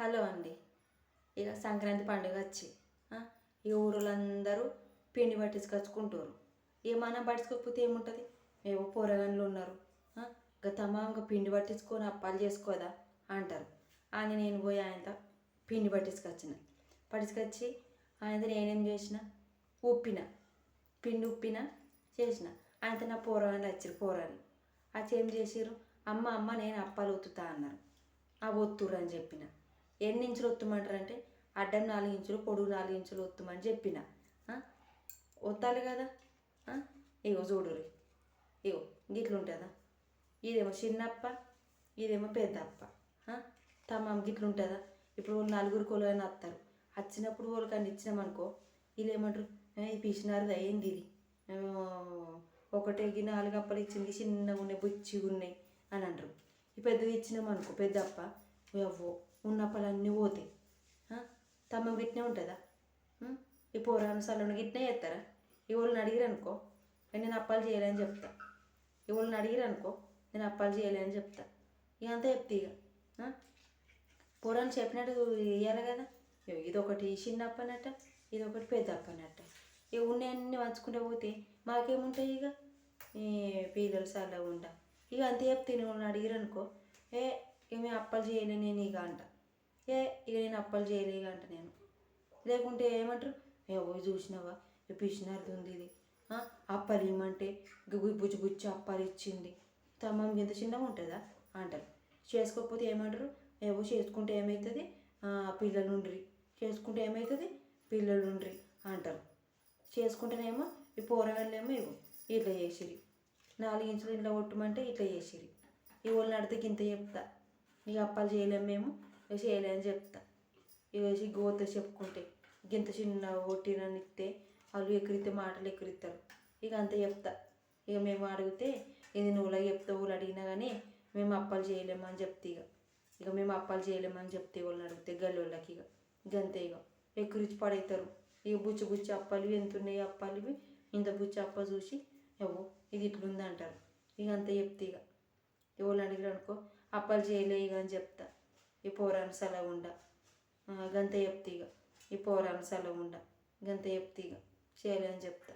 Hello అండి. ఇక సంక్రాంతి పండుగ వచ్చి ఆ, ఈ ఊరోళ్ళందరూ పిండి పట్టించుకొచ్చుకుంటారు ఏమన్నా మనం పట్టించుకోకపోతే ఏముంటుంది? మేము పోరగాళ్ళు ఉన్నారు. గతమ్మా ఇక పిండి పట్టించుకొని అప్పాలు చేసుకోదా అంటారు. అని నేను పోయి ఆయనతో పిండి పట్టించుకొచ్చిన. పట్టించుకొచ్చి ఆయనతో నేనేం చేసిన? ఉప్పిన. పిండి ఉప్పిన చేసిన. ఆయనతో నా పోరాలు వచ్చారు పోరాలు వచ్చి ఏం చేసిర్రు? అమ్మ అమ్మ నేను అప్పాలు ఒత్తుతా అన్నారు. ఆ ఒత్తురు అని చెప్పిన. ఎన్ని ఇంచులు ఒత్తుమంటారంటే అడ్డం నాలుగు ఇంచులు పొడుగు నాలుగు ఇంచులు ఒత్తుమని చెప్పిన. ఒత్తాలి కదా? ఇగో చూడురి ఇగో గిట్లుంటుందా? ఇదేమో చిన్నప్ప ఇదేమో పెద్ద అప్ప ఆ? తమాం గిట్లుంటుందా? ఇప్పుడు నలుగురు కొలువని వస్తారు వచ్చినప్పుడు వాళ్ళకి అన్ని ఇచ్చినామనుకో వీళ్ళు ఏమంటారు? "ఏ, ఇది పిసినారుది అయింది ఇది? ఒకటి నాలుగు అప్పలు ఇచ్చింది చిన్నగా ఉన్నాయి బుచ్చిగా ఉన్నాయి అని అంటారు. ఈ పెద్దవి ఇచ్చినామనుకో పెద్ద అప్ప అవ్వో ఉన్న అన్నీ పోతాయి తమ్మం తమ్మ గిట్నే ఉంటుందా? ఈ పోరాను సలను గిట్నే చేస్తారా? ఈ వాళ్ళని నేను అప్పాలు చేయలేని చెప్తా. ఈ వాళ్ళని నేను అప్పాలు చేయలేని చెప్తా. ఇదంతా అంతా చెప్తా ఇక ఆ? పోరాను చెప్పినట్టు ఇవ్వాలి కదా. ఇదొకటి చిన్న అప్పనట్ట ఇదొకటి పెద్ద అప్పనట్ట ఇక ఉన్నాయన్నీ పంచుకుంటే పోతే మాకేముంటాయి ఇక ఈ పిల్లలు చల్లగా ఉండ ఇక అంతే చెప్తే నువ్వు అడిగిరనుకో ఏ ఇక మేము చేయలే నేను ఇక అంట. ఏ ఇక నేను అప్పలు చేయలే ఇక అంట నేను. లేకుంటే ఏమంటారు? ఏవో పోయి చూసినావా? ఈ పిచ్చినారిది ఉంది ఇది. ఆ, ఇమ్మంటే గుగ్గు బుచ్చి అప్పలు ఇచ్చింది. తమ్మం ఇంత చిన్నగా ఉంటుందా? అంటారు చేసుకోకపోతే ఏమంటారు? ఏవో చేసుకుంటే ఏమవుతుంది పిల్లలు ఉండ్రి చేసుకుంటే ఏమవుతుంది పిల్లలు ఉండ్రి అంటారు. చేసుకుంటేనేమో ఈ పోరగాళ్ళేమో ఇవ్వు ఇట్లా చేసిరి నాలుగు ఇంచులు ఇట్లా కొట్టమంటే ఇట్లా చేసిరి ఈ నడితే ఇంత చెప్తా. ఇక అప్పాలు చేయలేము మేము. ఇక చేయలేని చెప్తా. ఇక గోత చెప్పుకుంటే గింత చిన్న కొట్టినని ఇస్తే వాళ్ళు ఎక్కిరితే మాటలు ఎక్కిరిస్తారు ఇక అంతే చెప్తా. ఇక మేము అడిగితే ఇది నువ్వులా చెప్తావు వాళ్ళు అడిగినా కానీ మేము అప్పాలు చేయలేము అని చెప్తే ఇక. ఇక మేము అప్పాలు చేయలేమని చెప్తే వాళ్ళని అడిగితే గల్లోళ్ళకి ఇక. గంతే ఇక. ఎక్కిరిచి పడవుతారు ఇక బుచ్చి బుచ్చి అప్పాలు ఎంతున్నాయి ఎంత ఉన్నాయి అప్పాలు ఇంత బుచ్చి అప్ప చూసి ఎవ్వు ఇది ఇట్లుందంటారు ఇక అంతే చెప్తే ఇక. ఎవరు అడిగారు అనుకో అప్పలు చేయలే ఇక అని చెప్తా. ఈ పోరాను సెలవుండ గంత చెప్తే ఇక ఈ పోరాను సెలవుండ గంత చెప్తే ఇక చేయలే అని చెప్తా.